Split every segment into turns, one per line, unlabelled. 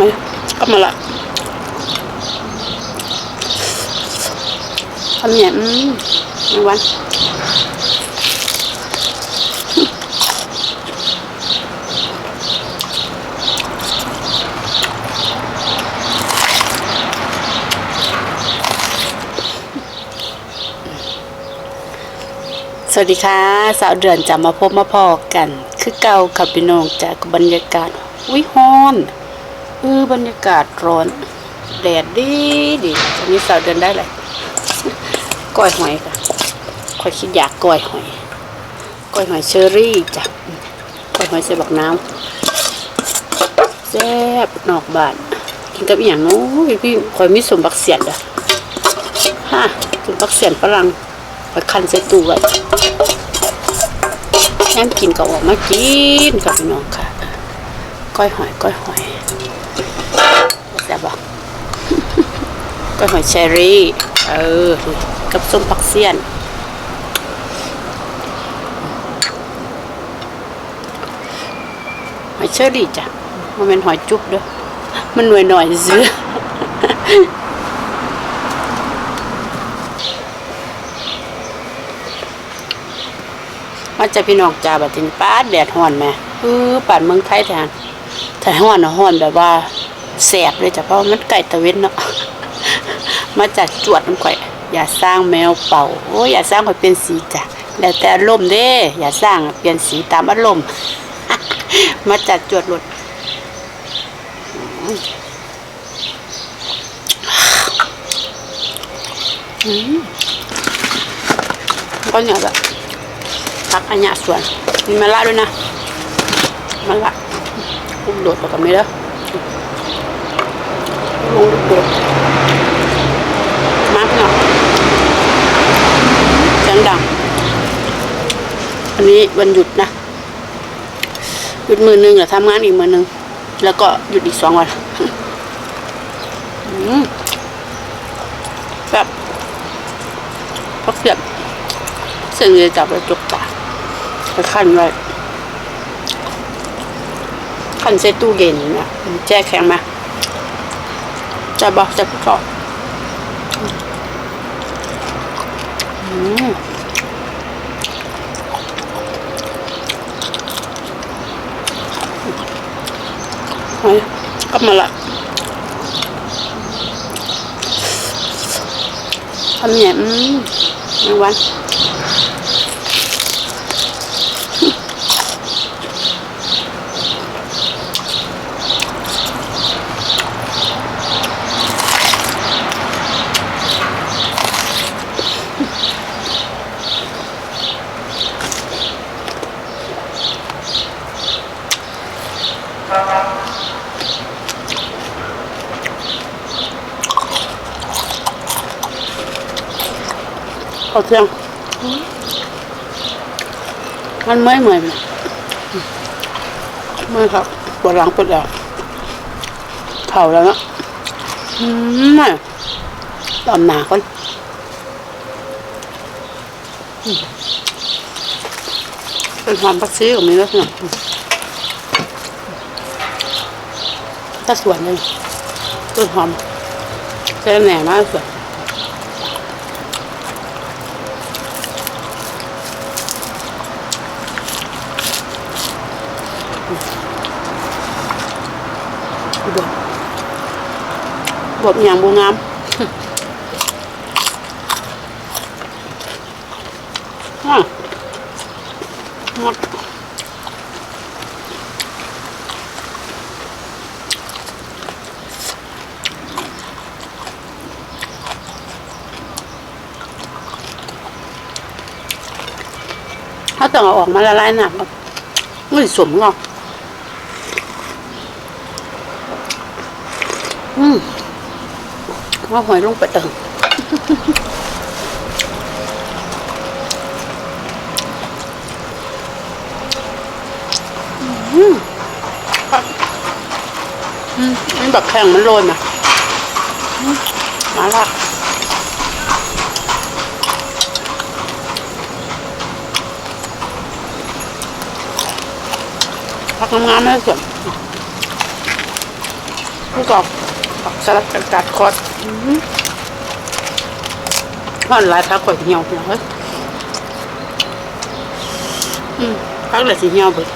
อยกลับมาละทำเนี่ยอืมวันสวัสดีค่ะ สาวเดือนจะมาพบมาพอกัน คือเก่าค่ะพี่น้องจากบรรยากาศอุ้ยฮอน เออบรรยากาศร้อน แดดดีดีตอนนี้สาวเดือนได้เลยก้อยหอยค่ะคอยคิดอยากก้อยหอยก้อยหอยเชอรี่จ้ะก้อยหอยใส่บักน้ำแซ่บนอกบานกินกับอย่างโน้ยพี่คอยมีสมบักเสียดอะฮะสมบักเสียดฝรั่งคอยคันใส่ตู้ไว้แอมกินก็ออกมากินกับพี่น้องค่ะ ก้อยหอยก้อยหอยแซ่บบ่ก้อยหอยเชอรี่เออกับส้มผักเสี้ยนหอยเชอรี่จ้ะมันเป็นหอยจุ๊บด้อมันหน่วยหน่อยๆซื้อมาจากพี่น้องจ้าบัดนี้ป้าแดดฮ้อนแม่เออป่านเมืองไทยแทน ถ้าฮ้อนน่ะฮ้อนแบบว่าแสบเลยจ้ะเพราะมันใกล้ตะเวนเนาะมาจากจวดน้ำข่อย อย่าสร้างแมวเป่าโอ้ยอย่าสร้างข่อยเป็นสีจ้ะแล้วแต่อารมณ์เด้อย่าสร้างเปลี่ยนสีตามอารมณ์มาจากจวดรถอืมก็เนี่ยแบบตักอันเนี้ยส่วนมีมะระด้วยนะมะระ ลูกโดดไปกับนี้แล้วลงลูกโดดมาพี่น้องเสียงดังอันนี้วันหยุดนะ หยุดมือหนึ่งเหรอทำงานอีกมือหนึ่งแล้วก็หยุดอีกสองวันแบบพักเสียบเสียงเลยจับไปจกตาไปขั้นไว้ ขันใส่ตู้เย็นนะแช่แข็งไหมจะบอกจะชอบอืมเฮ้กลับมาละทำเนี่ยอืมในวัน เอาเที่ยง มันเมื่อยเมื่อยไปเมื่อยครับปวดหลังปวดแอวเข่าแล้วเนาะอืมตอมหนาก่อนเป็นความปักซีของมีแล้วนะถ้าสวนเลยต้นหอมใช้แหน่มากสวน บว บบวบอย่างบูงามอะหมดถ้าต้องเอาออกมาละลายหนักไม่สมหรอกอืม ว่าหอยลงไปเติมอืมอืมนี่แบบแข็งมันโรยมามมาละพักทำงานนะส่วนผู้กอบ ผักสลัดกับกัดคอดอื้อหือมันหลายพักกว่าเหี่ยวเหี่ยวเฮ้ยอืมพักเลยสิเหี่ยวเบิด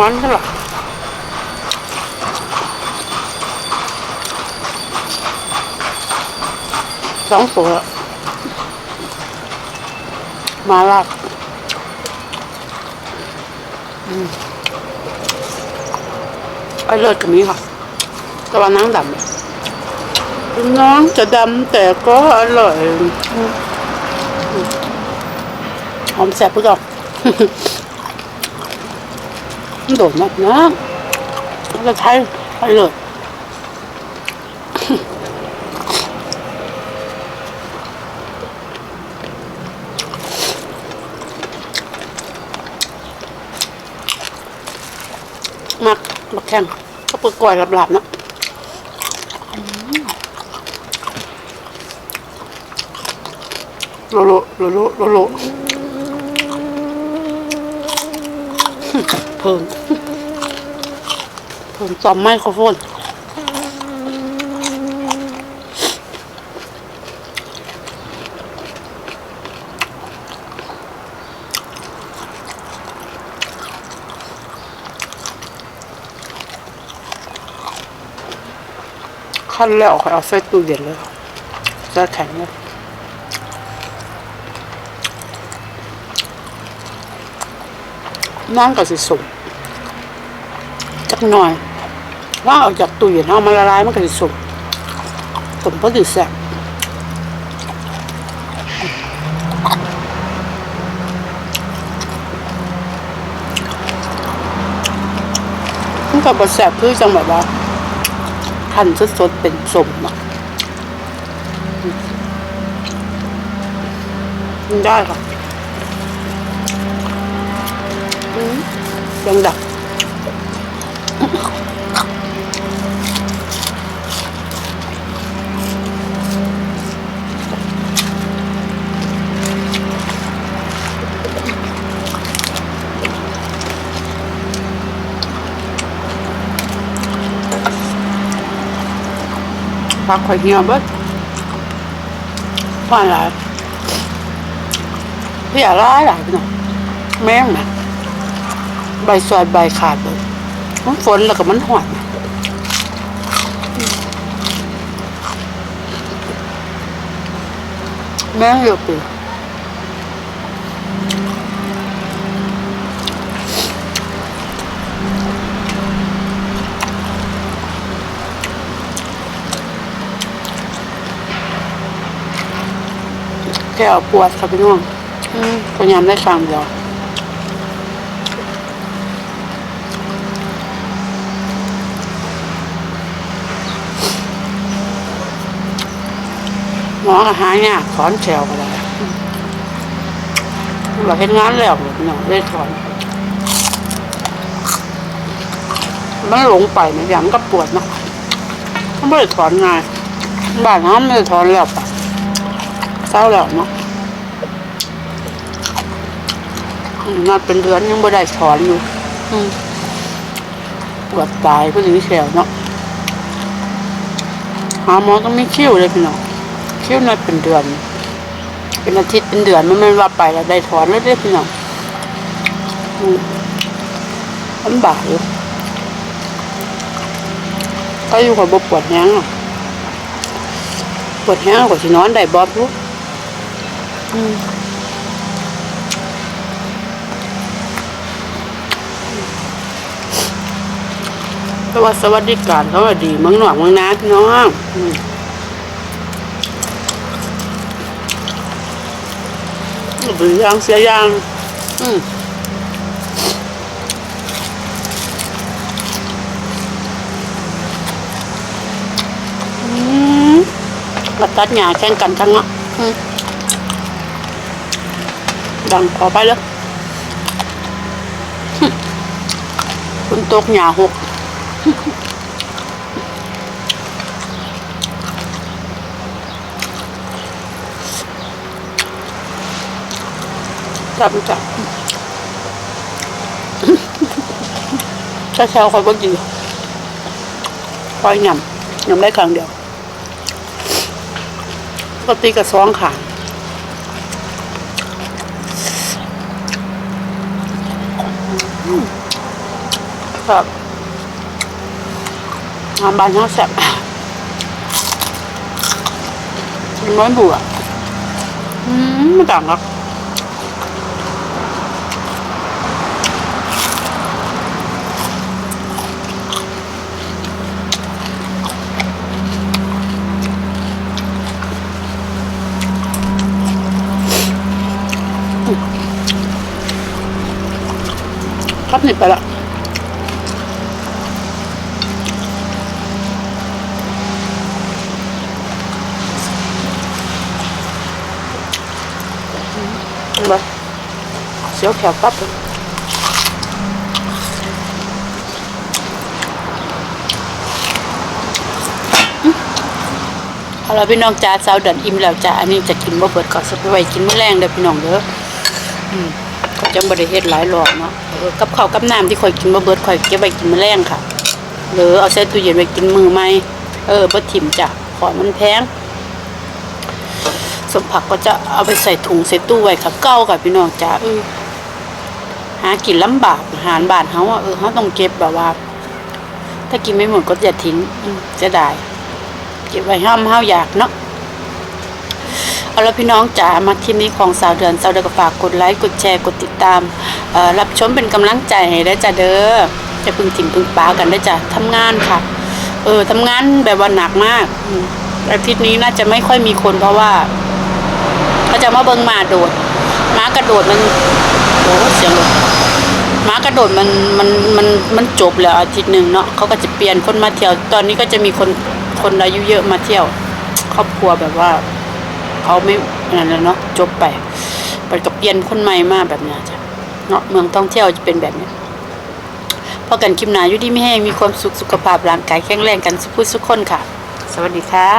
งอนเท่าไหร่สองตัวมาลากอืมไอเลิศกับนี้ค่ะตะวันน้ำดำน้องจะดำแต่ก็อร่อยหอมแสบปุ๊กอก โดดมากนะแล้วก็ใช้ไอเลิศมักมักแข้งก็เปิดก่อยหลับๆนะโลโลโลโลโลโล เพิ่มเพิ่มจอมไมโครโฟนขั้นแล้วค่อยเอาใส่ตู้เย็นเลยจะแข็งเลย น้ำก็สิสุกจักหน่อย ว่าออกจากตู้เย็นเอามาละลายมันก็สิสุกสมพอดีแซ่บมันก็บดแซ่บคือจังแบบว่าหั่นสดๆเป็นสมอะกินได้ค่ะ ยังดับผักข่อย ใบซอยใบขาดเบิดมันฝนแล้วก็มันหอนแม่งเยอะปีแก้วปวดค่ะพี่น้องอืมพยายามได้ครั้งเดียว อก็หายากถอนแฉวก็ได้เราเห็นงานแล้วเนาะได้ถอน มันหลงไปนะอย่างมันก็ปวดเนาะมันไม่ได้ถอนง่ายบ้านน้ำไม่ได้ถอนแล้วปะเศร้าแล้วเนาะงานเป็นเดือนยังไม่ได้ถอนอยู่ปวดตายก็ถึงแฉวเนาะหาหมอต้องไมีคิวเลยพี่น้อง คิ้วน้อยเป็นเดือน เป็นอาทิตย์เป็นเดือนมันไม่ว่าไปแล้วได้ถอนแล้วได้พี่น้องอืมลำบากอยู่ก็อยู่กับบปวดแห้งปวดแห้งกว่าสินอนได้บอบลูกอืมเพราะว่าสวัสดิการเขาดีเมืองหนอกเมืองนาพี่น้อง อืมหรือยังเสียยังอืมอืมมาตัดหญ้าแข่งกันทั้งเนาะอืมดังขอไปเลยหึคุณตกหญ้าหก จับจับถ้าเช้าคอยก็กินคอยหย่ำหย่ำได้ครั้งเดียวปกติกับซองขาครับงานบ้านเขาแซ่บน้อยบัวอืมไม่ต่างหรอก ครับนี่ไปละไปเสียวแขวปั๊บเลยเอาละพี่น้องจ้าสาวเดินอิ่มแล้วจ้าอันนี้จะกินบ่เบิดก็สไปไว้กินมื้อแรงเด้อพี่น้องเด้อ ก็จังบ่ได้เฮ็ดหลายรอบเนาะกับข้าวกับน้ำที่ข่อยกินบ่เบิดข่อยเก็บไว้กินมื้อแรงค่ะ หรือเอาใส่ตู้เย็นไว้กินมื้อใหม่เออบ่ถิ่มจ้ะขอมันแพงสมผักก็จะเอาไปใส่ถุงใส่ตู้ไว้ค่ะเก่าค่ะพี่น้องจ้าเออหากินลำบากอาหารบานเฮาอะเออเฮาต้องเก็บแบบว่า ถ้ากินไม่หมดก็อย่าทิ้งจะได้เก็บไว้ห้ามเฮาอยากเนาะ เอาละพี่น้องจ๋ามาคลิปนี้ของสาวเดือนสาวเดือนก็ฝากกดไลค์กดแชร์กดติดตามรับชมเป็นกำลังใจให้ได้จ้ะเด้อจะพึ่งถิ่มพึ่งป้ากันได้จ้ะทำงานค่ะ เออทำงานแบบว่าหนักมากอาทิตย์นี้น่าจะไม่ค่อยมีคนเพราะว่าเขาจะมาเบิงมาโดดหมากระโดดมันโอ้เสียงรถหมากระโดดมันมันมันมันจบแล้วอาทิตย์หนึ่งเนาะเขาก็จะเปลี่ยนคนมาเที่ยว ตอนนี้ก็จะมีคนคนอายุเยอะมาเที่ยว ครอบครัวแบบว่า เขาไม่นั่นแล้วเนาะจบไปไปกับเปลี่ยนคนใหม่มาแบบนี้จ้ะเนาะเมืองท่องเที่ยวจะเป็นแบบนี้พอกันคลิปหนาอยู่ดีไม่แห้งมีความสุขสุขภาพร่างกายแข็งแรงกันสุขสุขคนค่ะ สวัสดีค่ะ